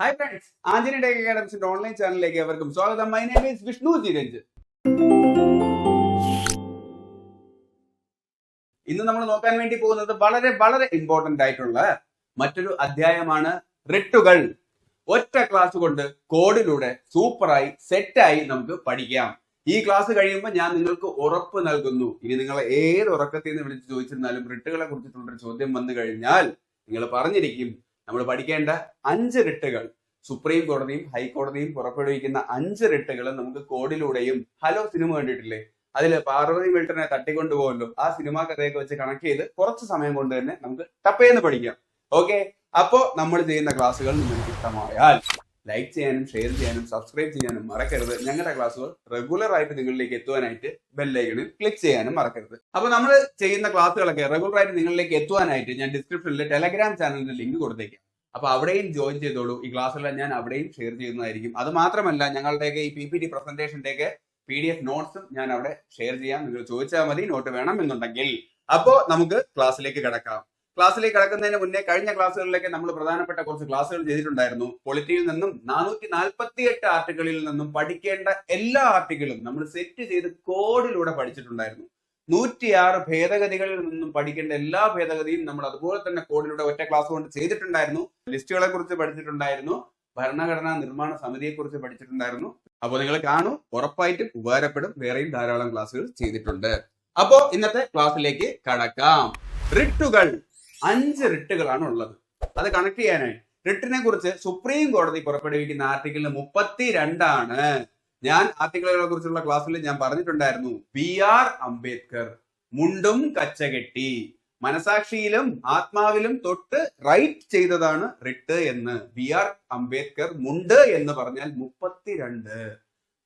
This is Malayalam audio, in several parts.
ഹായ് ഫ്രണ്ട്സ് ആഞ്ജനി ടെക് അക്കാഡമിക്സിന്റെ ഓൺലൈൻ ചാനലിലേക്ക് എവർക്കും സ്വാഗതം. മൈ നെയിം ഈസ് വിഷ്ണു ജിരഞ്ജ് ഇന്ന് നമ്മൾ നോക്കാൻ വേണ്ടി പോകുന്നത് വളരെ വളരെ ഇമ്പോർട്ടന്റ് ആയിട്ടുള്ള മറ്റൊരു അധ്യായമാണ് റിട്ടുകൾ. ഒറ്റ ക്ലാസ് കൊണ്ട് കോഡിലൂടെ സൂപ്പറായി സെറ്റായി നമുക്ക് പഠിക്കാം. ഈ ക്ലാസ് കഴിയുമ്പോൾ ഞാൻ നിങ്ങൾക്ക് ഉറപ്പ് നൽകുന്നു. ഇനി നിങ്ങൾ ഏത് ഉറക്കത്തിൽ നിന്ന് വിളിച്ച് ചോദിച്ചിരുന്നാലും റിട്ടുകളെ കുറിച്ചിട്ടുള്ളൊരു ചോദ്യം വന്നു കഴിഞ്ഞാൽ നിങ്ങൾ പറഞ്ഞിരിക്കും നമ്മൾ പഠിക്കേണ്ട അഞ്ച് റിട്ടുകൾ സുപ്രീം കോടതിയും ഹൈക്കോടതിയും പുറപ്പെടുവിക്കുന്ന അഞ്ച് റിട്ടുകൾ നമുക്ക് കോഡിലൂടെയും ഹലോ സിനിമ കണ്ടിട്ടില്ലേ? അതിൽ പാർവതി മിൽട്ടനെ തട്ടിക്കൊണ്ടുപോകല്ലോ ആ സിനിമാ കഥയൊക്കെ വെച്ച് കണക്ട് ചെയ്ത് കുറച്ച് സമയം കൊണ്ട് തന്നെ നമുക്ക് ടപ്പേന്ന് പഠിക്കാം. ഓക്കെ അപ്പോ നമ്മൾ ചെയ്യുന്ന ക്ലാസ്സുകൾ നിങ്ങൾക്ക് ഇഷ്ടമായാൽ ലൈക്ക് ചെയ്യാനും ഷെയർ ചെയ്യാനും സബ്സ്ക്രൈബ് ചെയ്യാനും മറക്കരുത്. ഞങ്ങളുടെ ക്ലാസ്സുകൾ റെഗുലർ ആയിട്ട് നിങ്ങളിലേക്ക് എത്തുവാനായിട്ട് ബെല്ലൈക്കണിൽ ക്ലിക്ക് ചെയ്യാനും മറക്കരുത്. അപ്പൊ നമ്മൾ ചെയ്യുന്ന ക്ലാസ്സുകളൊക്കെ റെഗുലർ ആയിട്ട് നിങ്ങളിലേക്ക് എത്തുവാനായിട്ട് ഞാൻ ഡിസ്ക്രിപ്ഷനിൽ ടെലഗ്രാം ചാനലിന്റെ ലിങ്ക് കൊടുത്തേക്കാം. അപ്പൊ അവിടെയും ജോയിൻ ചെയ്തോളൂ. ഈ ക്ലാസ്സെല്ലാം ഞാൻ അവിടെയും ഷെയർ ചെയ്യുന്നതായിരിക്കും. അത് മാത്രമല്ല ഞങ്ങളുടെയൊക്കെ ഈ പി പി ടി പ്രസന്റേഷന്റെയൊക്കെ പി ഡി എഫ് നോട്ട്സും ഞാൻ അവിടെ ഷെയർ ചെയ്യാം. നിങ്ങൾ ചോദിച്ചാൽ മതി നോട്ട് വേണം എന്നുണ്ടെങ്കിൽ. അപ്പോ നമുക്ക് ക്ലാസ്സിലേക്ക് കിടക്കാം. ക്ലാസ്സിലേക്ക് കിടക്കുന്നതിന് മുന്നേ കഴിഞ്ഞ ക്ലാസ്സുകളിലൊക്കെ നമ്മൾ പ്രധാനപ്പെട്ട കുറച്ച് ക്ലാസ്സുകൾ ചെയ്തിട്ടുണ്ടായിരുന്നു. പൊളിറ്റിയിൽ നിന്നും നാനൂറ്റി നാൽപ്പത്തി എട്ട് ആർട്ടിക്കിളിൽ നിന്നും പഠിക്കേണ്ട എല്ലാ ആർട്ടിക്കിളും നമ്മൾ സെറ്റ് ചെയ്ത് കോഡിലൂടെ പഠിച്ചിട്ടുണ്ടായിരുന്നു. നൂറ്റിയാറ് ഭേദഗതികളിൽ നിന്നും പഠിക്കേണ്ട എല്ലാ ഭേദഗതിയും നമ്മൾ അതുപോലെ തന്നെ കോഡിലൂടെ ഒറ്റ ക്ലാസ് കൊണ്ട് ചെയ്തിട്ടുണ്ടായിരുന്നു. ലിസ്റ്റുകളെ കുറിച്ച് പഠിച്ചിട്ടുണ്ടായിരുന്നു. ഭരണഘടനാ നിർമ്മാണ സമിതിയെ കുറിച്ച് പഠിച്ചിട്ടുണ്ടായിരുന്നു. അപ്പോൾ നിങ്ങൾ കാണൂ ഉറപ്പായിട്ടും ഉപകാരപ്പെടും. വേറെയും ധാരാളം ക്ലാസ്സുകൾ ചെയ്തിട്ടുണ്ട്. അപ്പോ ഇന്നത്തെ ക്ലാസ്സിലേക്ക് കടക്കാം. റിട്ടുകൾ അഞ്ച് റിട്ടുകളാണ് ഉള്ളത്. അത് കണക്ട് ചെയ്യാനായി. റിട്ടിനെ കുറിച്ച് സുപ്രീം കോടതി പുറപ്പെടുവിക്കുന്ന ആർട്ടിക്കിൾ മുപ്പത്തി രണ്ടാണ് ഞാൻ ആർട്ടിക്കിളുകളെ കുറിച്ചുള്ള ക്ലാസ്സിൽ ഞാൻ പറഞ്ഞിട്ടുണ്ടായിരുന്നു. ബി ആർ അംബേദ്കർ മുണ്ടും കച്ചകെട്ടി മനസാക്ഷിയിലും ആത്മാവിലും തൊട്ട് റൈറ്റ് ചെയ്തതാണ് റിട്ട് എന്ന്. ബി ആർ അംബേദ്കർ മുണ്ട് എന്ന് പറഞ്ഞാൽ മുപ്പത്തിരണ്ട്.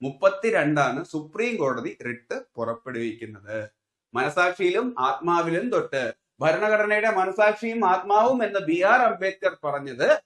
മുപ്പത്തിരണ്ടാണ് സുപ്രീം കോടതി റിട്ട് പുറപ്പെടുവിക്കുന്നത്. മനസാക്ഷിയിലും ആത്മാവിലും തൊട്ട് ഭരണഘടനയുടെ മനസാക്ഷിയും ആത്മാവും എന്ന് ബി ആർ അംബേദ്കർ പറഞ്ഞത്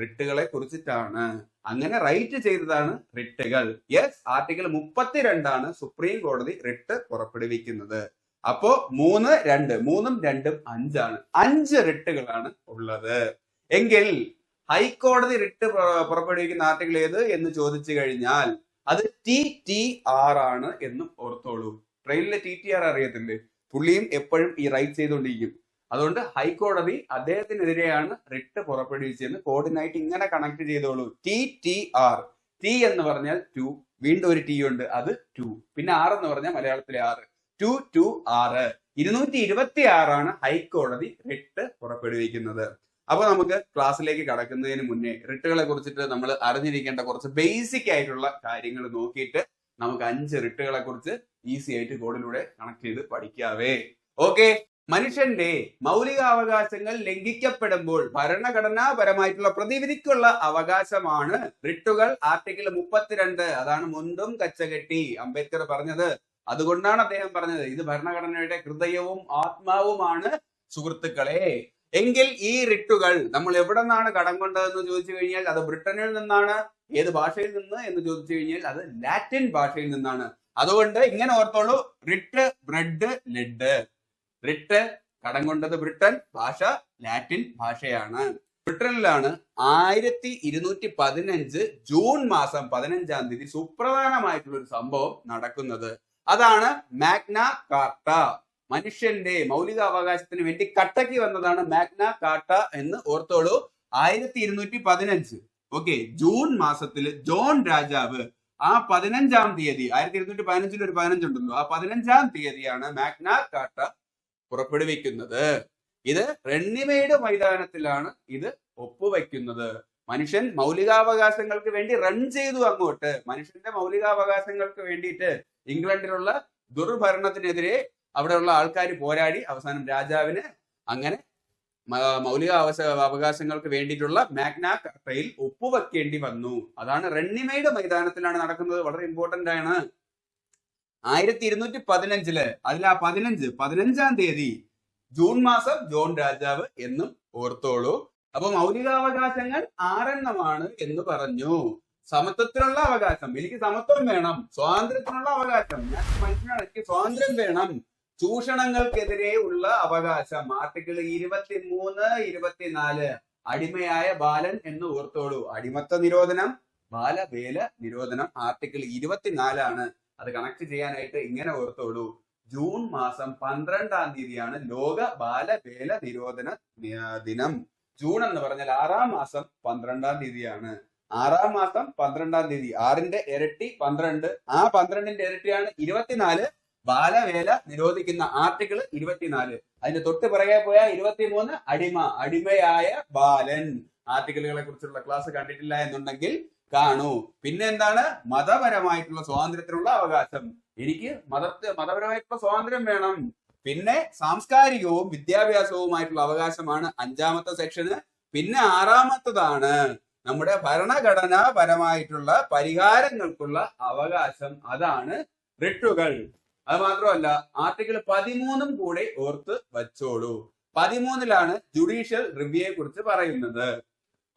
റിട്ടുകളെ കുറിച്ചിട്ടാണ്. അങ്ങനെ റൈറ്റ് ചെയ്തതാണ് റിട്ടുകൾ. യെസ് ആർട്ടിക്കിൾ മുപ്പത്തിരണ്ടാണ് സുപ്രീം കോടതി റിട്ട് പുറപ്പെടുവിക്കുന്നത്. അപ്പോ മൂന്ന് രണ്ട് മൂന്നും രണ്ടും അഞ്ചാണ്. അഞ്ച് റിട്ടുകളാണ് ഉള്ളത്. എങ്കിൽ ഹൈക്കോടതി റിട്ട് പുറ- പുറപ്പെടുവിക്കുന്ന ആർട്ടിക്കിൾ ഏത് എന്ന് ചോദിച്ചു കഴിഞ്ഞാൽ അത് ടി ടി ആർ ആണ് എന്നും ഓർത്തോളൂ. ട്രെയിനിലെ ടി ടി ആർ അറിയത്തില്ലേ? പുള്ളിയും എപ്പോഴും ഈ റൈറ്റ് ചെയ്തുകൊണ്ടിരിക്കും. അതുകൊണ്ട് ഹൈക്കോടതി അദ്ദേഹത്തിനെതിരെയാണ് റിട്ട് പുറപ്പെടുവിച്ചതെന്ന് കോഡിനായിട്ട് ഇങ്ങനെ കണക്ട് ചെയ്തോളൂ. T T R. ടി എന്ന് പറഞ്ഞാൽ ടു. വീണ്ടും ഒരു ടി ഉണ്ട്. അത് ടു. പിന്നെ ആർ എന്ന് പറഞ്ഞാൽ മലയാളത്തിലെ ആറ്. ടു ടു ആറ്. ഇരുന്നൂറ്റി ഇരുപത്തി ആറാണ് ഹൈക്കോടതി റിട്ട് പുറപ്പെടുവിക്കുന്നത്. അപ്പൊ നമുക്ക് ക്ലാസ്സിലേക്ക് കടക്കുന്നതിന് മുന്നേ റിട്ടുകളെ കുറിച്ചിട്ട് നമ്മൾ അറിഞ്ഞിരിക്കേണ്ട കുറച്ച് ബേസിക് ആയിട്ടുള്ള കാര്യങ്ങൾ നോക്കിയിട്ട് നമുക്ക് അഞ്ച് റിട്ടുകളെ കുറിച്ച് ഈസി ആയിട്ട് കോഡിലൂടെ കണക്ട് ചെയ്ത് പഠിക്കാവേ. ഓക്കെ. മനുഷ്യന്റെ മൗലികാവകാശങ്ങൾ ലംഘിക്കപ്പെടുമ്പോൾ ഭരണഘടനാപരമായിട്ടുള്ള പ്രതിവിധിക്കുള്ള അവകാശമാണ് റിട്ടുകൾ. ആർട്ടിക്കിൾ മുപ്പത്തിരണ്ട് അതാണ് മുണ്ടും കച്ചകെട്ടി അംബേദ്കർ പറഞ്ഞത്. അതുകൊണ്ടാണ് അദ്ദേഹം പറഞ്ഞത് ഇത് ഭരണഘടനയുടെ ഹൃദയവും ആത്മാവുമാണ് സുഹൃത്തുക്കളെ. എങ്കിൽ ഈ റിട്ടുകൾ നമ്മൾ എവിടെ നിന്നാണ് കടം കൊണ്ടതെന്ന് ചോദിച്ചു കഴിഞ്ഞാൽ അത് ബ്രിട്ടനിൽ നിന്നാണ് ഏത് ഭാഷയിൽ നിന്ന് എന്ന് ചോദിച്ചു കഴിഞ്ഞാൽ അത് ലാറ്റിൻ ഭാഷയിൽ നിന്നാണ്. അതുകൊണ്ട് ഇങ്ങനെ ഓർത്തോളൂ റിട്ട് ബ്രെഡ് ലെഡ്. റിട്ട് കടം കൊണ്ടത് ബ്രിട്ടൻ ഭാഷ ലാറ്റിൻ ഭാഷയാണ്. ബ്രിട്ടനിലാണ് ആയിരത്തി ഇരുന്നൂറ്റി പതിനഞ്ച് ജൂൺ മാസം പതിനഞ്ചാം തീയതി സുപ്രധാനമായിട്ടുള്ള ഒരു സംഭവം നടക്കുന്നത്. അതാണ് മാഗ്ന കാർട്ട. മനുഷ്യന്റെ മൗലികാവകാശത്തിന് വേണ്ടി കട്ടയ്ക്ക് വന്നതാണ് മാഗ്ന കാട്ട എന്ന് ഓർത്തോളൂ. ആയിരത്തി ഇരുന്നൂറ്റി പതിനഞ്ച് ഓക്കെ ജൂൺ മാസത്തിൽ ജോൺ രാജാവ് ആ പതിനഞ്ചാം തീയതി ആയിരത്തി ഇരുന്നൂറ്റി പതിനഞ്ചിൽ ഒരു പതിനഞ്ചുണ്ടല്ലോ ആ പതിനഞ്ചാം തീയതിയാണ് മാഗ്ന കാട്ട പുറപ്പെടുവിക്കുന്നത്. ഇത് റണ്ണിമേട് മൈതാനത്തിലാണ് ഇത് ഒപ്പുവെക്കുന്നത്. മനുഷ്യൻ മൗലികാവകാശങ്ങൾക്ക് വേണ്ടി റൺ ചെയ്തു അങ്ങോട്ട്. മനുഷ്യന്റെ മൗലികാവകാശങ്ങൾക്ക് വേണ്ടിയിട്ട് ഇംഗ്ലണ്ടിലുള്ള ദുർഭരണത്തിനെതിരെ അവിടെയുള്ള ആൾക്കാർ പോരാടി അവസാനം രാജാവിന് അങ്ങനെ മൗലിക അവകാശങ്ങൾക്ക് വേണ്ടിയിട്ടുള്ള മാഗ്ന കർട്ടയിൽ ഒപ്പുവെക്കേണ്ടി വന്നു. അതാണ് റണ്ണിമയുടെ മൈതാനത്തിലാണ് നടക്കുന്നത്. വളരെ ഇമ്പോർട്ടന്റ് ആണ്. ആയിരത്തി ഇരുന്നൂറ്റി പതിനഞ്ചിൽ അതിൽ ആ പതിനഞ്ച് പതിനഞ്ചാം തീയതി ജൂൺ മാസം ജോൺ രാജാവ് എന്നും ഓർത്തോളൂ. അപ്പൊ മൗലികാവകാശങ്ങൾ ആറെണ്ണമാണ് എന്ന് പറഞ്ഞു. സമത്വത്തിനുള്ള അവകാശം എനിക്ക് സമത്വം വേണം സ്വാതന്ത്ര്യത്തിനുള്ള അവകാശം ഞാൻ മനുഷ്യനാണ് എനിക്ക് സ്വാതന്ത്ര്യം വേണം. ചൂഷണങ്ങൾക്കെതിരെ ഉള്ള അവകാശം. ആർട്ടിക്കിൾ ഇരുപത്തി മൂന്ന് ഇരുപത്തിനാല്. അടിമയായ ബാലൻ എന്ന് ഓർത്തോളൂ. അടിമത്ത നിരോധനം ബാലവേല നിരോധനം ആർട്ടിക്കിൾ ഇരുപത്തിനാലാണ്. അത് കണക്ട് ചെയ്യാനായിട്ട് ഇങ്ങനെ ഓർത്തോളൂ. ജൂൺ മാസം പന്ത്രണ്ടാം തീയതിയാണ് ലോക ബാലവേല നിരോധന ദിനം. ജൂൺ എന്ന് പറഞ്ഞാൽ ആറാം മാസം പന്ത്രണ്ടാം തീയതിയാണ്. ആറാം മാസം പന്ത്രണ്ടാം തീയതി. ആറിന്റെ ഇരട്ടി പന്ത്രണ്ട്. ആ പന്ത്രണ്ടിന്റെ ഇരട്ടിയാണ് ഇരുപത്തിനാല്. ബാലവേല നിരോധിക്കുന്ന ആർട്ടിക്കിൾ ഇരുപത്തിനാല്. അതിന്റെ തൊട്ട് പിറകെ പോയ ഇരുപത്തിമൂന്ന് അടിമ അടിമയായ ബാലൻ. ആർട്ടിക്കിളുകളെ കുറിച്ചുള്ള ക്ലാസ് കണ്ടിട്ടില്ല എന്നുണ്ടെങ്കിൽ കാണൂ. പിന്നെ എന്താണ്? മതപരമായിട്ടുള്ള സ്വാതന്ത്ര്യത്തിനുള്ള അവകാശം. എനിക്ക് മത മതപരമായിട്ടുള്ള സ്വാതന്ത്ര്യം വേണം. പിന്നെ സാംസ്കാരികവും വിദ്യാഭ്യാസവുമായിട്ടുള്ള അവകാശമാണ് അഞ്ചാമത്തെ സെക്ഷന് പിന്നെ ആറാമത്തതാണ് നമ്മുടെ ഭരണഘടനാപരമായിട്ടുള്ള പരിഹാരങ്ങൾക്കുള്ള അവകാശം. അതാണ് റിട്ടുകൾ. അത് മാത്രമല്ല ആർട്ടിക്കിൾ പതിമൂന്നും കൂടെ ഓർത്ത് വച്ചോളൂ. പതിമൂന്നിലാണ് ജുഡീഷ്യൽ റിവ്യൂയെ കുറിച്ച് പറയുന്നത്.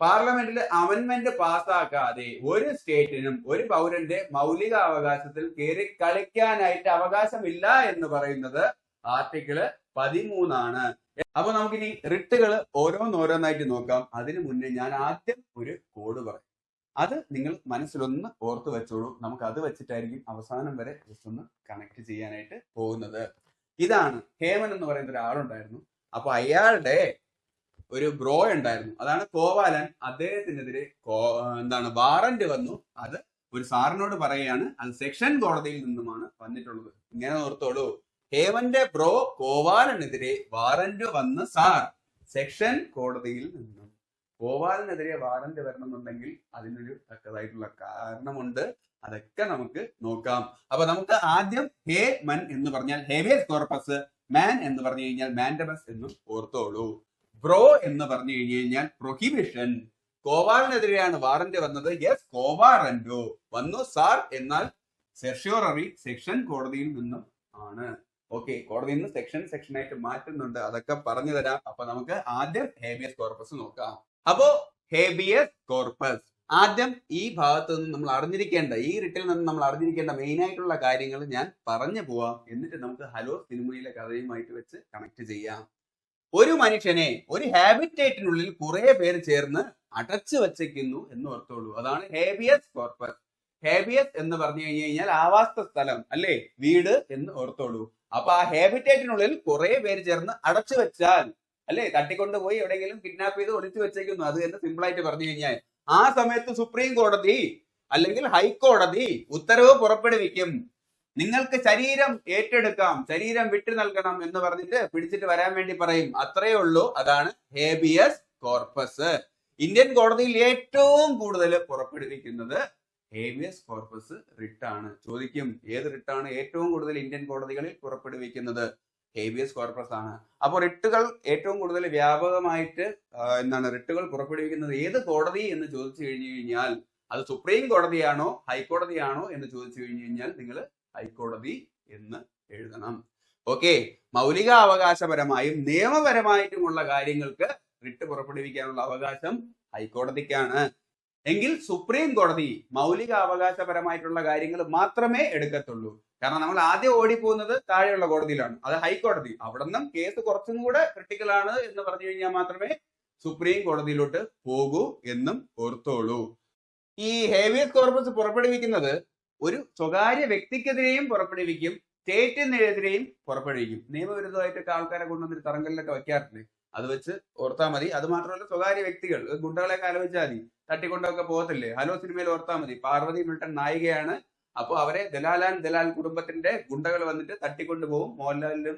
പാർലമെന്റിൽ അമെന്മെന്റ് പാസ്സാക്കാതെ ഒരു സ്റ്റേറ്റിനും ഒരു പൗരന്റെ മൗലിക അവകാശത്തിൽ കയറി കളിക്കാനായിട്ട് അവകാശമില്ല എന്ന് പറയുന്നത് ആർട്ടിക്കിൾ പതിമൂന്നാണ്. അപ്പൊ നമുക്കിനി റിട്ടുകൾ ഓരോന്നോരോന്നായിട്ട് നോക്കാം. അതിനു മുന്നേ ഞാൻ ആദ്യം ഒരു കോഡ് പറയും. അത് നിങ്ങൾ മനസ്സിലൊന്ന് ഓർത്ത് വെച്ചോളൂ. നമുക്ക് അത് വെച്ചിട്ടായിരിക്കും അവസാനം വരെ ജസ്റ്റ് ഒന്ന് കണക്ട് ചെയ്യാനായിട്ട് പോകുന്നത്. ഇതാണ് ഹേമൻ എന്ന് പറയുന്ന ഒരാളുണ്ടായിരുന്നു. അപ്പൊ അയാളുടെ ഒരു ബ്രോ ഉണ്ടായിരുന്നു. അതാണ് കോവാലൻ. അദ്ദേഹത്തിനെതിരെ എന്താണ് വാറന്റ് വന്നു. അത് ഒരു സാറിനോട് പറയുകയാണ്. അത് സെക്ഷൻ കോടതിയിൽ നിന്നുമാണ് വന്നിട്ടുള്ളത്. ഇങ്ങനെ ഓർത്തോളൂ. ഹേമന്റെ ബ്രോ കോവാലനെതിരെ വാറന്റ് വന്ന് സാർ സെക്ഷൻ കോടതിയിൽ നിന്നും ഗോപാലിനെതിരെ വാറന്റ് വരണമെന്നുണ്ടെങ്കിൽ അതിനൊരു തക്കതായിട്ടുള്ള കാരണമുണ്ട്. അതൊക്കെ നമുക്ക് നോക്കാം. അപ്പൊ നമുക്ക് ആദ്യം ഹേ മൻ എന്ന് പറഞ്ഞാൽ ഹേവിയസ് കോർപ്പസ് മാൻ എന്ന് പറഞ്ഞു കഴിഞ്ഞാൽ മാൻഡബസ് എന്നും ഓർത്തോളൂ. ബ്രോ എന്ന് പറഞ്ഞു കഴിഞ്ഞു കഴിഞ്ഞാൽ പ്രൊഹിബിഷൻ. കോവാളിനെതിരെയാണ് വാറന്റ് വന്നത്. യെസ് കോവാറന്റോ വന്നു സാർ എന്നാൽ സെർഷ്യോററി സെക്ഷൻ കോടതിയിൽ നിന്നും ആണ്. ഓക്കെ കോടതിയിൽ നിന്ന് സെക്ഷൻ ആയിട്ട് മാറ്റുന്നുണ്ട്. അതൊക്കെ പറഞ്ഞു തരാം. അപ്പൊ നമുക്ക് ആദ്യം ഹേബിയസ് കോർപ്പസ് നോക്കാം. അപ്പോ ഹേബിയസ് കോർപ്പസ് ആദ്യം ഈ ഭാഗത്ത് നിന്ന് നമ്മൾ അറിഞ്ഞിരിക്കേണ്ട ഈ റിട്ടിൽ നിന്ന് നമ്മൾ അറിഞ്ഞിരിക്കേണ്ട മെയിൻ ആയിട്ടുള്ള കാര്യങ്ങൾ ഞാൻ പറഞ്ഞു പോവാം. എന്നിട്ട് നമുക്ക് ഹലോ സിനിമയിലെ കഥയുമായിട്ട് വെച്ച് കണക്ട് ചെയ്യാം. ഒരു മനുഷ്യനെ ഒരു ഹാബിറ്റേറ്റിനുള്ളിൽ കുറെ പേര് ചേർന്ന് അടച്ചു വച്ചേക്കുന്നു എന്ന് ഓർത്തോളൂ. അതാണ് ഹേബിയസ് കോർപ്പസ് ഹേബിയസ് എന്ന് പറഞ്ഞു കഴിഞ്ഞു കഴിഞ്ഞാൽ ആവാസ സ്ഥലം അല്ലേ? വീട് എന്ന് ഓർത്തോളൂ. അപ്പൊ ആ ഹാബിറ്റേറ്റിനുള്ളിൽ കുറെ പേര് ചേർന്ന് അടച്ചു വെച്ചാൽ അല്ലേ? തട്ടിക്കൊണ്ടുപോയി എവിടെയെങ്കിലും കിഡ്നാപ്പ് ചെയ്ത് ഒളിച്ചു വെച്ചേക്കുന്നു. അത് എന്ന് സിമ്പിൾ ആയിട്ട് പറഞ്ഞു കഴിഞ്ഞാൽ ആ സമയത്ത് സുപ്രീം കോടതി അല്ലെങ്കിൽ ഹൈക്കോടതി ഉത്തരവ് പുറപ്പെടുവിക്കും. നിങ്ങൾക്ക് ശരീരം ഏറ്റെടുക്കാം ശരീരം വിട്ടു നൽകണം എന്ന് പറഞ്ഞിട്ട് പിടിച്ചിട്ട് വരാൻ വേണ്ടി പറയും. അത്രയേ ഉള്ളൂ. അതാണ് ഹേബിയസ് കോർപ്പസ് ഇന്ത്യൻ കോടതിയിൽ ഏറ്റവും കൂടുതൽ പുറപ്പെടുവിക്കുന്നത് ഹേബിയസ് കോർപ്പസ് റിട്ടാണ് ചോദിക്കും ഏത് റിട്ടാണ് ഏറ്റവും കൂടുതൽ ഇന്ത്യൻ കോടതികളിൽ പുറപ്പെടുവിക്കുന്നത്? ഹേബിയസ് കോർപ്പസ് ആണ്. അപ്പോൾ റിട്ടുകൾ ഏറ്റവും കൂടുതൽ വ്യാപകമായിട്ട് എന്താണ് റിട്ടുകൾ പുറപ്പെടുവിക്കുന്നത് ഏത് കോടതി എന്ന് ചോദിച്ചു കഴിഞ്ഞു കഴിഞ്ഞാൽ അത് സുപ്രീം കോടതിയാണോ ഹൈക്കോടതിയാണോ എന്ന് ചോദിച്ചു കഴിഞ്ഞു കഴിഞ്ഞാൽ നിങ്ങൾ ഹൈക്കോടതി എന്ന് എഴുതണം. ഓക്കെ. മൗലിക അവകാശപരമായും നിയമപരമായിട്ടുമുള്ള കാര്യങ്ങൾക്ക് റിട്ട് പുറപ്പെടുവിക്കാനുള്ള അവകാശം ഹൈക്കോടതിക്കാണ്. എങ്കിൽ സുപ്രീം കോടതി മൗലിക അവകാശപരമായിട്ടുള്ള കാര്യങ്ങൾ മാത്രമേ എടുക്കത്തുള്ളൂ. കാരണം നമ്മൾ ആദ്യം ഓടിപ്പോകുന്നത് താഴെയുള്ള കോടതിയിലാണ്. അത് ഹൈക്കോടതി. അവിടെ നിന്നും കേസ് കുറച്ചും കൂടെ ക്രിട്ടിക്കൽ ആണ് എന്ന് പറഞ്ഞു കഴിഞ്ഞാൽ മാത്രമേ സുപ്രീം കോടതിയിലോട്ട് പോകൂ എന്നും ഓർത്തോളൂ. ഈ ഹേവിയസ് കോർപ്പസ് പുറപ്പെടുവിക്കുന്നത് ഒരു സ്വകാര്യ വ്യക്തിക്കെതിരെയും പുറപ്പെടുവിക്കും സ്റ്റേറ്റിനെതിരെയും പുറപ്പെടുവിക്കും. നിയമവിരുദ്ധമായിട്ടൊക്കെ ആൾക്കാരെ കൊണ്ടുവന്നിട്ട് തറങ്കലിലൊക്കെ വയ്ക്കാറില്ലേ അത് വെച്ച് ഓർത്താൽ മതി. അത് മാത്രമല്ല സ്വകാര്യ വ്യക്തികൾ ഗുണ്ടകളെ ആലോചിച്ചാൽ മതി. തട്ടിക്കൊണ്ടൊക്കെ പോകത്തില്ലേ? ഹലോ സിനിമയിൽ ഓർത്താൽ മതി. പാർവതി മിൽട്ടൺ നായികയാണ് അപ്പോൾ അവരെ ദലാലാൻ ദലാൽ കുടുംബത്തിന്റെ ഗുണ്ടകൾ വന്നിട്ട് തട്ടിക്കൊണ്ടു പോകും മോഹൻലാലിലും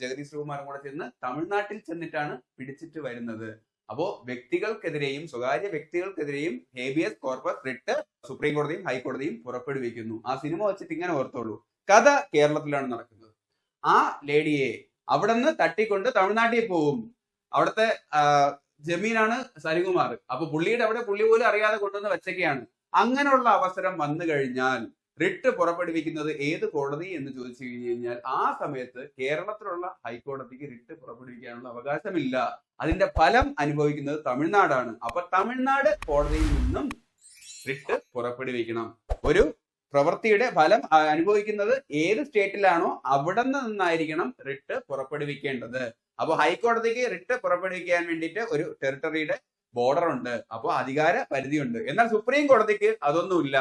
ജഗദീഷ് ശ്രീകുമാറും കൂടെ ചെന്ന് തമിഴ്നാട്ടിൽ ചെന്നിട്ടാണ് പിടിച്ചിട്ട് വരുന്നത്. അപ്പോ വ്യക്തികൾക്കെതിരെയും സ്വകാര്യ വ്യക്തികൾക്കെതിരെയും ഹേബിയസ് കോർപ്പസ് റിട്ട് സുപ്രീം കോടതിയും ഹൈക്കോടതിയും പുറപ്പെടുവിക്കുന്നു. ആ സിനിമ വെച്ചിട്ട് ഇങ്ങനെ ഓർത്തോളൂ. കഥ കേരളത്തിലാണ് നടക്കുന്നത്. ആ ലേഡിയെ അവിടെ നിന്ന് തട്ടിക്കൊണ്ട് തമിഴ്നാട്ടിൽ പോകും അവിടുത്തെ ജമീനാണ് സരികുമാർ. അപ്പൊ പുള്ളിയുടെ അവിടെ പുള്ളി പോലും അറിയാതെ കൊണ്ടുവന്ന് വെച്ചൊക്കെയാണ്. അങ്ങനെയുള്ള അവസരം വന്നു കഴിഞ്ഞാൽ റിട്ട് പുറപ്പെടുവിക്കുന്നത് ഏത് കോടതി എന്ന് ചോദിച്ചു കഴിഞ്ഞു കഴിഞ്ഞാൽ ആ സമയത്ത് കേരളത്തിലുള്ള ഹൈക്കോടതിക്ക് റിട്ട് പുറപ്പെടുവിക്കാനുള്ള അവകാശമില്ല. അതിന്റെ ഫലം അനുഭവിക്കുന്നത് തമിഴ്നാടാണ്. അപ്പൊ തമിഴ്നാട് കോടതിയിൽ നിന്നും റിട്ട് പുറപ്പെടുവിക്കണം. ഒരു പ്രവൃത്തിയുടെ ഫലം അനുഭവിക്കുന്നത് ഏത് സ്റ്റേറ്റിലാണോ അവിടെ നിന്നായിരിക്കണം റിട്ട് പുറപ്പെടുവിക്കേണ്ടത്. അപ്പോൾ ഹൈക്കോടതിക്ക് റിട്ട് പുറപ്പെടുവിക്കാൻ വേണ്ടിയിട്ട് ഒരു ടെറിട്ടറിയുടെ ബോർഡർ ഉണ്ട്. അപ്പോൾ അധികാര പരിധിയുണ്ട് എന്നാൽ സുപ്രീം കോടതിക്ക് അതൊന്നുമില്ല.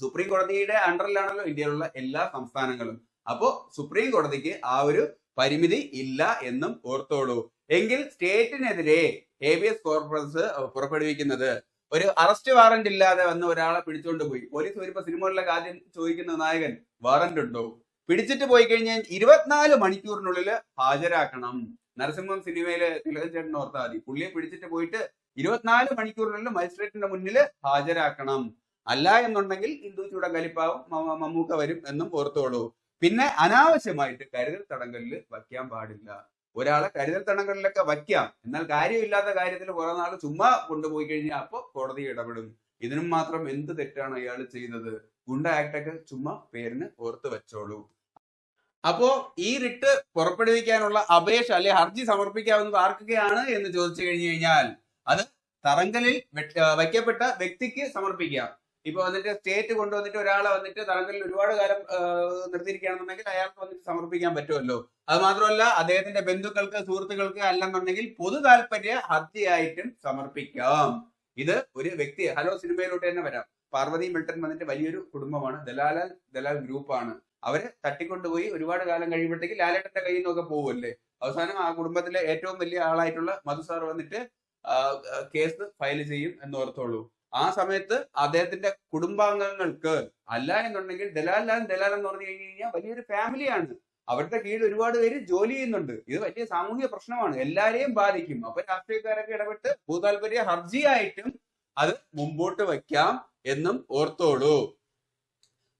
സുപ്രീം കോടതിയുടെ അണ്ടറിലാണല്ലോ ഇന്ത്യയിലുള്ള എല്ലാ സംസ്ഥാനങ്ങളും. അപ്പോ സുപ്രീം കോടതിക്ക് ആ ഒരു പരിമിതി ഇല്ല എന്നും ഓർത്തോളൂ. എങ്കിൽ സ്റ്റേറ്റിനെതിരെ ഹേബിയസ് കോർപ്പറൻസ് പുറപ്പെടുവിക്കുന്നത് ഒരു അറസ്റ്റ് വാറന്റ് ഇല്ലാതെ വന്ന് ഒരാളെ പിടിച്ചുകൊണ്ട് പോയി. പോലീസ് വരുമ്പോ സിനിമകളിലൊക്കെ കാര്യം ചോദിക്കുന്ന നായകൻ വാറന്റ് ഉണ്ടോ? പിടിച്ചിട്ട് പോയി കഴിഞ്ഞാൽ ഇരുപത്തിനാല് മണിക്കൂറിനുള്ളിൽ ഹാജരാക്കണം. നരസിംഹം സിനിമയിലെ തിലകൻ ചേട്ടൻ ഓർത്താൽ മതി. പുള്ളിയെ പിടിച്ചിട്ട് പോയിട്ട് ഇരുപത്തിനാല് മണിക്കൂറിനുള്ളിൽ മജിസ്ട്രേറ്റിന്റെ മുന്നിൽ ഹാജരാക്കണം. അല്ല എന്നുണ്ടെങ്കിൽ ഹിന്ദു ചൂടങ്കലിപ്പാവും മമ്മൂക്ക വരും എന്നും ഓർത്തോളൂ. പിന്നെ അനാവശ്യമായിട്ട് കരുതൽ തടങ്കലിൽ വയ്ക്കാൻ പാടില്ല. ഒരാളെ കരുതൽ തടങ്കലിലൊക്കെ വയ്ക്കാം. എന്നാൽ കാര്യമില്ലാത്ത കാര്യത്തിൽ കുറെ നാൾ ചുമ്മാ കൊണ്ടുപോയി കഴിഞ്ഞാൽ അപ്പോൾ കോടതി ഇടപെടും. ഇതിനും മാത്രം എന്ത് തെറ്റാണ് അയാൾ ചെയ്തത്? ഗുണ്ട ആക്ടൊക്കെ ചുമ്മാ പേരിന് ഓർത്ത് വെച്ചോളൂ. അപ്പോ ഈ റിട്ട് പുറപ്പെടുവിക്കാനുള്ള അപേക്ഷ അല്ലെ ഹർജി സമർപ്പിക്കാവുന്നത് ആർക്കൊക്കെയാണ് എന്ന് ചോദിച്ചു കഴിഞ്ഞു കഴിഞ്ഞാൽ അത് തറങ്കലിൽ വയ്ക്കപ്പെട്ട വ്യക്തിക്ക് സമർപ്പിക്കുക. ഇപ്പൊ വന്നിട്ട് സ്റ്റേറ്റ് കൊണ്ടുവന്നിട്ട് ഒരാളെ വന്നിട്ട് തറങ്കലിൽ ഒരുപാട് കാലം നിർത്തിയിരിക്കുകയാണെന്നുണ്ടെങ്കിൽ അയാൾക്ക് വന്നിട്ട് സമർപ്പിക്കാൻ പറ്റുമല്ലോ. അത് മാത്രമല്ല അദ്ദേഹത്തിന്റെ ബന്ധുക്കൾക്ക് സുഹൃത്തുക്കൾക്ക് അല്ലെന്നുണ്ടെങ്കിൽ പൊതു താല്പര്യ ഹർജിയായിട്ടും സമർപ്പിക്കാം. ഇത് ഒരു വ്യക്തി ഹലോ സിനിമയിലോട്ട് തന്നെ വരാം. പാർവതി മിൽട്ടൺ വന്നിട്ട് വലിയൊരു കുടുംബമാണ്. ദലാല ദലാൽ ഗ്രൂപ്പാണ്. അവർ തട്ടിക്കൊണ്ടുപോയി ഒരുപാട് കാലം കഴിയുമ്പോഴത്തേക്ക് ലാലേട്ടന്റെ കയ്യിൽ നിന്നൊക്കെ പോകുമല്ലേ അവസാനം ആ കുടുംബത്തിലെ ഏറ്റവും വലിയ ആളായിട്ടുള്ള മധു സാർ വന്നിട്ട് കേസ് ഫയൽ ചെയ്യും എന്ന് ഓർത്തോളൂ. ആ സമയത്ത് അദ്ദേഹത്തിന്റെ കുടുംബാംഗങ്ങൾക്ക് അല്ല എന്നുണ്ടെങ്കിൽ ദലാൽ ലാൽ ദലാൽ എന്ന് പറഞ്ഞു കഴിഞ്ഞു കഴിഞ്ഞാൽ വലിയൊരു ഫാമിലിയാണ് അവരുടെ കീഴിൽ ഒരുപാട് പേര് ജോലി ചെയ്യുന്നുണ്ട്. ഇത് വലിയ സാമൂഹിക പ്രശ്നമാണ്. എല്ലാരെയും ബാധിക്കും. അപ്പൊ രാഷ്ട്രീയക്കാരൊക്കെ ഇടപെട്ട് ഭൂതാൽപര്യ ഹർജിയായിട്ടും അത് മുമ്പോട്ട് വയ്ക്കാം എന്നും ഓർത്തോളൂ.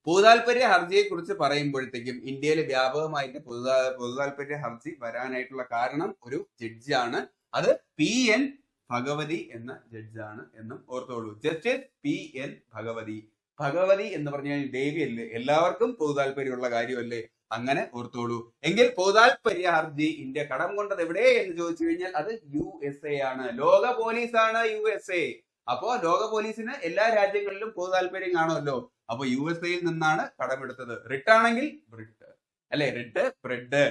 പൊതുതാൽപര്യ ഹർജിയെ കുറിച്ച് പറയുമ്പോഴത്തേക്കും ഇന്ത്യയിൽ വ്യാപകമായിട്ട് പൊതുതാ പൊതുതാൽപര്യ ഹർജി വരാനായിട്ടുള്ള കാരണം ഒരു ജഡ്ജിയാണ് അത് പി എൻ ഭഗവതി എന്ന ജഡ്ജാണ് എന്നും ഓർത്തോളൂ. Justice P N Bhagwati. Bhagwati എന്ന് പറഞ്ഞാൽ ദേവി അല്ലേ? എല്ലാവർക്കും പൊതുതാൽപര്യമുള്ള കാര്യമല്ലേ? അങ്ങനെ ഓർത്തോളൂ. എങ്കിൽ പൊതുതാൽപര്യ ഹർജി ഇന്ത്യ കടം കൊണ്ടത് എവിടെ എന്ന് ചോദിച്ചു കഴിഞ്ഞാൽ അത് യു എസ് എ ആണ്. ലോക പോലീസാണ് യു എസ് എ. അപ്പോ ലോക പോലീസിന് എല്ലാ രാജ്യങ്ങളിലും പൊതു താല്പര്യം കാണുമല്ലോ. അപ്പൊ യു എസ് എയിൽ നിന്നാണ് കടമെടുത്തത്. റിട്ടാണെങ്കിൽ ബ്രിട്ട് അല്ലെ? Writ Brit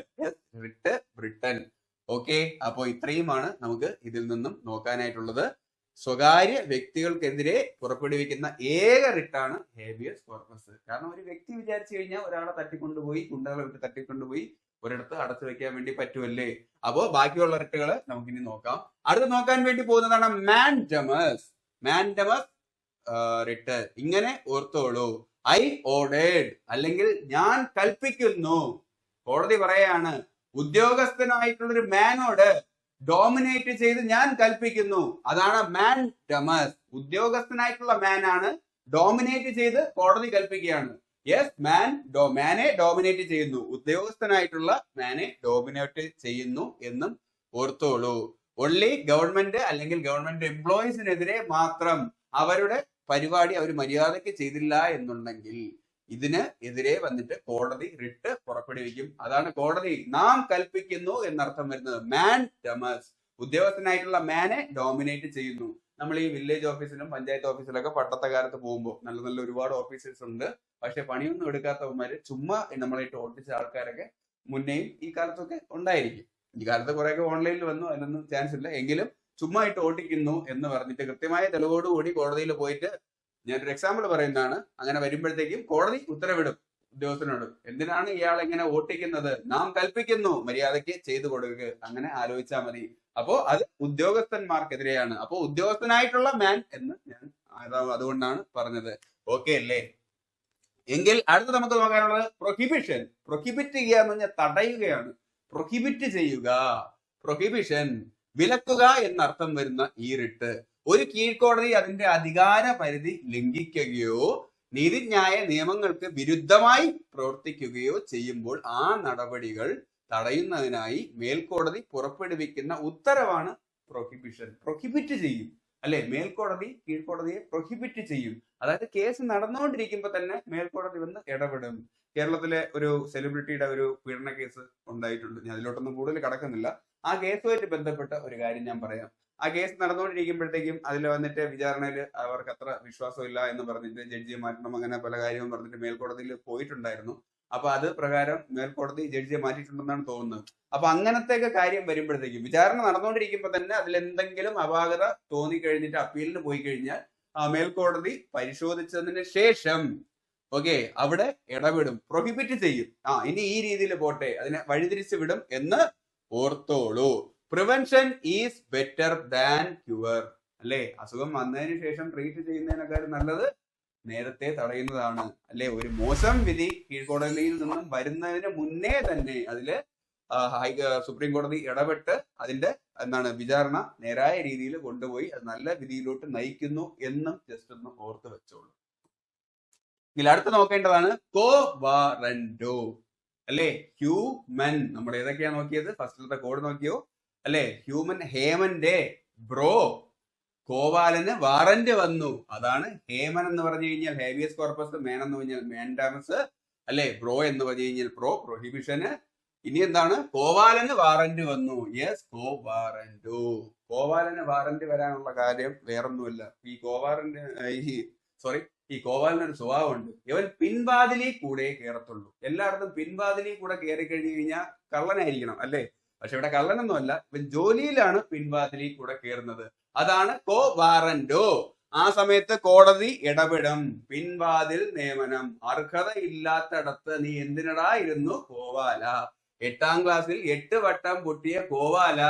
writ Britain. Okay അപ്പൊ ഇത്രയുമാണ് നമുക്ക് ഇതിൽ നിന്നും നോക്കാനായിട്ടുള്ളത്. സ്വകാര്യ വ്യക്തികൾക്കെതിരെ പുറപ്പെടുവിക്കുന്ന ഏക റിട്ടാണ് ഹേബിയസ് കോർപ്പസ് കാരണം ഒരു വ്യക്തി വിചാരിച്ചു കഴിഞ്ഞാൽ ഒരാളെ തട്ടിക്കൊണ്ടുപോയി ഗുണ്ടകളെ വിട്ട് തട്ടിക്കൊണ്ടുപോയി ഒരിടത്ത് അടച്ചു വെക്കാൻ വേണ്ടി പറ്റുമല്ലേ അപ്പോ ബാക്കിയുള്ള റിട്ടുകൾ നമുക്കിനി നോക്കാം. അടുത്ത് നോക്കാൻ വേണ്ടി പോകുന്നതാണ് മാൻഡമസ് മാൻഡമസ് റിട്ട്. ഇങ്ങനെ ഓർത്തോളൂ. ഐ ഓർഡേഡ് അല്ലെങ്കിൽ ഞാൻ കൽപ്പിക്കുന്നു കോടതി പറയാണ് ഉദ്യോഗസ്ഥനായിട്ടുള്ള ഒരു മാനോട് ഡോമിനേറ്റ് ചെയ്ത് ഞാൻ കൽപ്പിക്കുന്നു. അതാണ് മാൻ ഡമസ് ഉദ്യോഗസ്ഥനായിട്ടുള്ള മാൻ ആണ് ഡോമിനേറ്റ് ചെയ്ത് കോടതി കൽപ്പിക്കുകയാണ്. യെസ് മാൻ ഡോ മാനെ ഡോമിനേറ്റ് ചെയ്യുന്നു. ഉദ്യോഗസ്ഥനായിട്ടുള്ള മാനെ ഡോമിനേറ്റ് ചെയ്യുന്നു എന്നും ഓർത്തോളൂ. ഒള്ളി ഗവൺമെന്റ് അല്ലെങ്കിൽ ഗവൺമെന്റ് എംപ്ലോയീസിനെതിരെ മാത്രം അവരുടെ പരിപാടി അവർ മര്യാദയ്ക്ക് ചെയ്തില്ല എന്നുണ്ടെങ്കിൽ ഇതിന് എതിരെ വന്നിട്ട് കോടതി റിട്ട് പുറപ്പെടുവിക്കും. അതാണ് കോടതി. നാം കൽപ്പിക്കുന്നു എന്നർത്ഥം വരുന്നത്. മാൻ ഡമസ് ഉദ്യോഗസ്ഥനായിട്ടുള്ള മാനെ ഡോമിനേറ്റ് ചെയ്യുന്നു. നമ്മൾ ഈ വില്ലേജ് ഓഫീസിലും പഞ്ചായത്ത് ഓഫീസിലൊക്കെ പണ്ടത്തെ കാലത്ത് പോകുമ്പോൾ നല്ല നല്ല ഒരുപാട് ഓഫീസേഴ്സ് ഉണ്ട്. പക്ഷെ പണിയൊന്നും എടുക്കാത്തവന്മാര് ചുമ്മാ നമ്മളായിട്ട് ഓട്ടിച്ച ആൾക്കാരൊക്കെ മുന്നേയും ഈ കാലത്തൊക്കെ ഉണ്ടായിരിക്കും. ഈ കാലത്ത് കുറെയൊക്കെ ഓൺലൈനിൽ വന്നു അതിനൊന്നും ചാൻസ് ഇല്ല. എങ്കിലും ചുമ്മാ ഇട്ട് ഓട്ടിക്കുന്നു എന്ന് പറഞ്ഞിട്ട് കൃത്യമായ തെളിവോടുകൂടി കോടതിയിൽ പോയിട്ട് ഞാനൊരു എക്സാമ്പിൾ പറയുന്നതാണ്. അങ്ങനെ വരുമ്പോഴത്തേക്കും കോടതി ഉത്തരവിടും ഉദ്യോഗസ്ഥനോട്. എന്തിനാണ് ഇയാൾ ഇങ്ങനെ ഓട്ടിക്കുന്നത് നാം കൽപ്പിക്കുന്നു. മര്യാദയ്ക്ക് ചെയ്തു കൊടുക്കുക അങ്ങനെ ആലോചിച്ചാൽ മതി. അപ്പോ അത് ഉദ്യോഗസ്ഥന്മാർക്കെതിരെയാണ്. അപ്പോ ഉദ്യോഗസ്ഥനായിട്ടുള്ള മാൻ എന്ന് ഞാൻ അതാ- അതുകൊണ്ടാണ് പറഞ്ഞത്. ഓക്കെ അല്ലേ? എങ്കിൽ അടുത്ത് നമുക്ക് നോക്കാനുള്ളത് പ്രൊഹിബിഷൻ പ്രൊഹിബിറ്റ് ചെയ്യുക എന്ന് പറഞ്ഞാൽ തടയുകയാണ്. പ്രൊഹിബിറ്റ് ചെയ്യുക. പ്രൊഹിബിഷൻ വിലക്കുക എന്നർത്ഥം വരുന്ന ഈ റിട്ട്. ഒരു കീഴ്ക്കോടതി അതിന്റെ അധികാര പരിധി ലംഘിക്കുകയോ നീതിന്യായ നിയമങ്ങൾക്ക് വിരുദ്ധമായി പ്രവർത്തിക്കുകയോ ചെയ്യുമ്പോൾ ആ നടപടികൾ തടയുന്നതിനായി മേൽക്കോടതി പുറപ്പെടുവിക്കുന്ന ഉത്തരവാണ് പ്രൊഹിബിഷൻ പ്രൊഹിബിറ്റ് ചെയ്യും. അല്ലെ? മേൽക്കോടതി കീഴ്ക്കോടതിയെ പ്രൊഹിബിറ്റ് ചെയ്യും. അതായത് കേസ് നടന്നുകൊണ്ടിരിക്കുമ്പോൾ തന്നെ മേൽക്കോടതി വന്ന് ഇടപെടും. കേരളത്തിലെ ഒരു സെലിബ്രിറ്റിയുടെ ഒരു പീഡന കേസ് ഉണ്ടായിട്ടുണ്ട്. ഞാൻ അതിലോട്ടൊന്നും കൂടുതൽ കടക്കുന്നില്ല. ആ കേസുമായിട്ട് ബന്ധപ്പെട്ട ഒരു കാര്യം ഞാൻ പറയാം. ആ കേസ് നടന്നുകൊണ്ടിരിക്കുമ്പോഴത്തേക്കും അതിൽ വന്നിട്ട് വിചാരണയിൽ അവർക്ക് അത്ര വിശ്വാസമില്ല എന്ന് പറഞ്ഞിട്ട് ജഡ്ജിയെ മാറ്റണം അങ്ങനെ പല കാര്യവും പറഞ്ഞിട്ട് മേൽക്കോടതിയിൽ പോയിട്ടുണ്ടായിരുന്നു. അപ്പൊ അത് പ്രകാരം മേൽക്കോടതി ജഡ്ജിയെ മാറ്റിയിട്ടുണ്ടെന്നാണ് തോന്നുന്നത്. അപ്പൊ അങ്ങനത്തെയൊക്കെ കാര്യം വരുമ്പോഴത്തേക്കും വിചാരണ നടന്നുകൊണ്ടിരിക്കുമ്പോൾ തന്നെ അതിൽ എന്തെങ്കിലും അപാകത തോന്നിക്കഴിഞ്ഞിട്ട് അപ്പീലിന് പോയി കഴിഞ്ഞാൽ ആ മേൽക്കോടതി പരിശോധിച്ചതിന് ശേഷം ഓക്കെ അവിടെ ഇടപെടും. പ്രൊഹിബിറ്റ് ചെയ്യും. ആ ഇനി ഈ രീതിയിൽ പോട്ടെ അതിനെ വഴിതിരിച്ചു വിടും എന്ന് ഓർത്തോളൂ. Prevention is better than cure അല്ലേ? അസുഖം വന്നതിന് ശേഷം ട്രീറ്റ് ചെയ്യുന്നതിനേക്കാൾ നല്ലത് നേരത്തെ തടയുന്നതാണ്. അല്ലെ? ഒരു മോശം വിധി കീഴ്ക്കോടതിയിൽ നിന്നും വരുന്നതിന് മുന്നേ തന്നെ അതിൽ ഹൈ സുപ്രീം കോടതി ഇടപെട്ട് അതിന്റെ എന്താണ് വിചാരണ നേരായ രീതിയിൽ കൊണ്ടുപോയി അത് നല്ല വിധിയിലോട്ട് നയിക്കുന്നു എന്നും ജസ്റ്റ് ഒന്ന് ഓർത്ത് വെച്ചോളൂ. ഇതിൽ അടുത്ത് നോക്കേണ്ടതാണ് കോ വാറൻഡോ അല്ലേ? ഹ്യൂമൻ നമ്മൾ ഏതൊക്കെയാ നോക്കിയത്? ഫസ്റ്റിലത്തെ കോഡ് നോക്കിയോ? അല്ലേ? ഹ്യൂമൻ ഹേമന്റെ ബ്രോ ഗോപാലന് വാറന്റ് വന്നു. അതാണ് ഹേമൻ എന്ന് പറഞ്ഞു കഴിഞ്ഞാൽ ഹേവിയസ് കോർപ്പസ് മേൻ എന്ന് പറഞ്ഞാൽ മേൻഡാമസ് അല്ലെ? ബ്രോ എന്ന് പറഞ്ഞു കഴിഞ്ഞാൽ പ്രോ പ്രൊഹിബിഷന് ഇനി എന്താണ്? കോവാലന് വാറന്റ് വന്നു. യെസ് കോ വാറന്റു കോവാലന് വാറന്റ് വരാനുള്ള കാര്യം വേറൊന്നുമില്ല. ഈ കോവാറന്റ് ഈ സോറി ഈ കോവാലിന് ഒരു സ്വഭാവമുണ്ട്. ഇവൻ പിൻവാതിലിൽ കൂടെ കയറത്തുള്ളൂ. എല്ലായിടത്തും പിൻവാതിലിൽ കൂടെ കയറി കഴിഞ്ഞു കഴിഞ്ഞാൽ കള്ളനായിരിക്കണം അല്ലേ? പക്ഷെ ഇവിടെ കള്ളനൊന്നുമല്ല. ഇവൻ ജോലിയിലാണ് പിൻവാതിലിൽ കൂടെ കയറുന്നത്. അതാണ് കോ വാറന്റോ ആ സമയത്ത് കോടതി ഇടപെടും. പിൻവാതിൽ നിയമനം. അർഹത ഇല്ലാത്തടത്ത് നീ എന്തിനടാ ഇരുന്നു കോവാല? എട്ടാം ക്ലാസ്സിൽ എട്ട് വട്ടം പൊട്ടിയ കോവാല.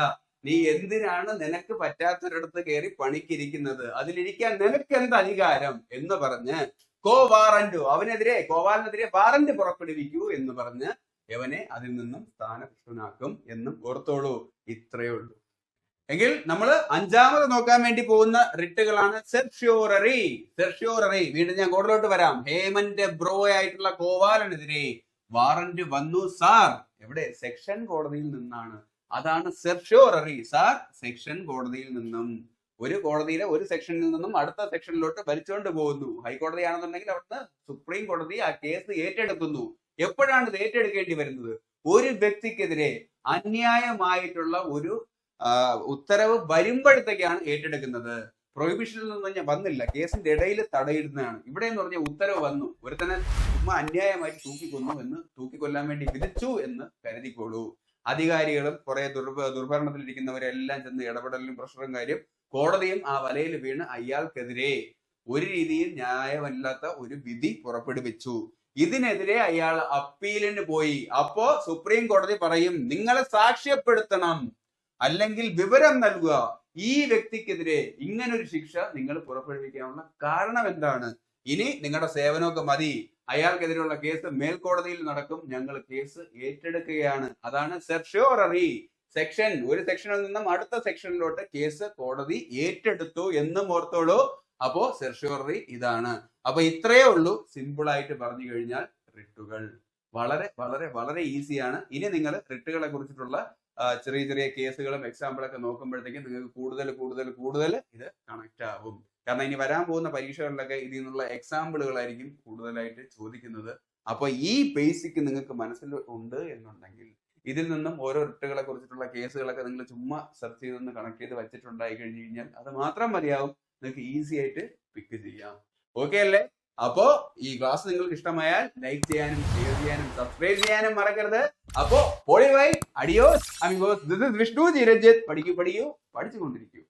നീ എന്തിനാണ് നിനക്ക് പറ്റാത്തൊരിടത്ത് കയറി പണിക്കിരിക്കുന്നത്? അതിലിരിക്കാൻ നിനക്ക് എന്ത് അധികാരം? എന്ന് പറഞ്ഞ് കോ വാറന്റു അവനെതിരെ കോവാലിനെതിരെ വാറന്റ് പുറപ്പെടുവിക്കൂ എന്ന് പറഞ്ഞ് യവനെ അതിൽ നിന്നും സ്ഥാനഭ്രഷ്ടനാക്കും എന്നും ഓർത്തോളൂ. ഇത്രയേ ഉള്ളൂ. എങ്കിൽ നമ്മൾ അഞ്ചാമത് നോക്കാൻ വേണ്ടി പോകുന്ന റിട്ടുകളാണ് സെർഷ്യോററി. സെർഷ്യോററി. വീണ്ടും ഞാൻ കോടലോട്ട് വരാം. ഹേമന്റെ ബ്രോ ആയിട്ടുള്ള കോവാലനെതിരെ വാറന്റ് വന്നു സാർ. എവിടെ? സെക്ഷൻ കോടതിയിൽ നിന്നാണ്. അതാണ് സെർഷ്യോററി. സാർ സെക്ഷൻ കോടതിയിൽ നിന്നും. ഒരു കോടതിയിലെ ഒരു സെക്ഷനിൽ നിന്നും അടുത്ത സെക്ഷനിലോട്ട് വലിച്ചുകൊണ്ട് പോകുന്നു. ഹൈക്കോടതിയാണെന്നുണ്ടെങ്കിൽ അവിടുന്ന് സുപ്രീം കോടതി ആ കേസ് ഏറ്റെടുക്കുന്നു. എപ്പോഴാണ് ഇത് ഏറ്റെടുക്കേണ്ടി വരുന്നത്? ഒരു വ്യക്തിക്കെതിരെ അന്യായമായിട്ടുള്ള ഒരു ഉത്തരവ് വരുമ്പോഴത്തേക്കാണ് ഏറ്റെടുക്കുന്നത്. പ്രൊഹിബിഷനിൽ നിന്ന് വന്നില്ല. കേസിന്റെ ഇടയിൽ തടയിടുന്നതാണ്. ഇവിടെ എന്ന് പറഞ്ഞാൽ ഉത്തരവ് വന്നു. ഒരുത്തനെ ചുമ്മാ അന്യായമായി തൂക്കിക്കൊന്നു എന്ന് തൂക്കിക്കൊല്ലാൻ വേണ്ടി വിധിച്ചു എന്ന് കരുതിക്കോളൂ. അധികാരികളും കുറെ ദുർഭ ദുർഭരണത്തിലിരിക്കുന്നവരെല്ലാം ചെന്ന് ഇടപെടലും പ്രഷറും കാര്യം കോടതിയും ആ വലയിൽ വീണ് അയാൾക്കെതിരെ ഒരു രീതിയിൽ ന്യായമല്ലാത്ത ഒരു വിധി പുറപ്പെടുവിച്ചു. ഇതിനെതിരെ അയാൾ അപ്പീലിന് പോയി. അപ്പോ സുപ്രീം കോടതി പറയും നിങ്ങളെ സാക്ഷ്യപ്പെടുത്തണം അല്ലെങ്കിൽ വിവരം നൽകുക. ഈ വ്യക്തിക്കെതിരെ ഇങ്ങനൊരു ശിക്ഷ നിങ്ങൾ പുറപ്പെടുവിക്കാനുള്ള കാരണം എന്താണ്? ഇനി നിങ്ങളുടെ സേവനമൊക്കെ മതി. അയാൾക്കെതിരെയുള്ള കേസ് മേൽക്കോടതിയിൽ നടക്കും. ഞങ്ങൾ കേസ് ഏറ്റെടുക്കുകയാണ്. അതാണ് സെർഷ്യോററി സെക്ഷൻ. ഒരു സെക്ഷനിൽ നിന്നും അടുത്ത സെക്ഷനിലോട്ട് കേസ് കോടതി ഏറ്റെടുത്തു എന്നും ഓർത്തോളൂ. അപ്പോ സെർഷ്യോററി ഇതാണ്. അപ്പൊ ഇത്രയേ ഉള്ളൂ. സിമ്പിൾ ആയിട്ട് പറഞ്ഞു കഴിഞ്ഞാൽ റിട്ടുകൾ. വളരെ വളരെ വളരെ ഈസിയാണ് ഇനി നിങ്ങൾ റിട്ടുകളെ കുറിച്ചിട്ടുള്ള ചെറിയ ചെറിയ കേസുകളും എക്സാമ്പിളൊക്കെ നോക്കുമ്പോഴത്തേക്കും നിങ്ങൾക്ക് കൂടുതൽ കൂടുതൽ കൂടുതൽ ഇത് കണക്ട് ആവും. കാരണം ഇനി വരാൻ പോകുന്ന പരീക്ഷകളിലൊക്കെ ഇതിൽ നിന്നുള്ള എക്സാമ്പിളുകളായിരിക്കും കൂടുതലായിട്ട് ചോദിക്കുന്നത്. അപ്പൊ ഈ ബേസിക് നിങ്ങൾക്ക് മനസ്സിൽ ഉണ്ട് എന്നുണ്ടെങ്കിൽ ഇതിൽ നിന്നും ഓരോ റിട്ടുകളെ കുറിച്ചിട്ടുള്ള കേസുകളൊക്കെ നിങ്ങൾ ചുമ്മാ സെർച്ച് ചെയ്തൊന്ന് കണക്ട് ചെയ്ത് വെച്ചിട്ടുണ്ടായി കഴിഞ്ഞു കഴിഞ്ഞാൽ അത് മാത്രം മതിയാവും. നിങ്ങൾക്ക് ഈസി ആയിട്ട് പിക്ക് ചെയ്യാം. ഓക്കെ അല്ലേ? അപ്പോ ഈ ക്ലാസ് നിങ്ങൾക്ക് ഇഷ്ടമായാൽ ലൈക്ക് ചെയ്യാനും ഷെയർ ചെയ്യാനും സബ്സ്ക്രൈബ് ചെയ്യാനും മറക്കരുത്. അപ്പോ പോളിവൈ adios amigos this is Vishnu Dheerajith പഠിക്കൂ പഠിക്കൂ പഠിച്ചുകൊണ്ടിരിക്കൂ.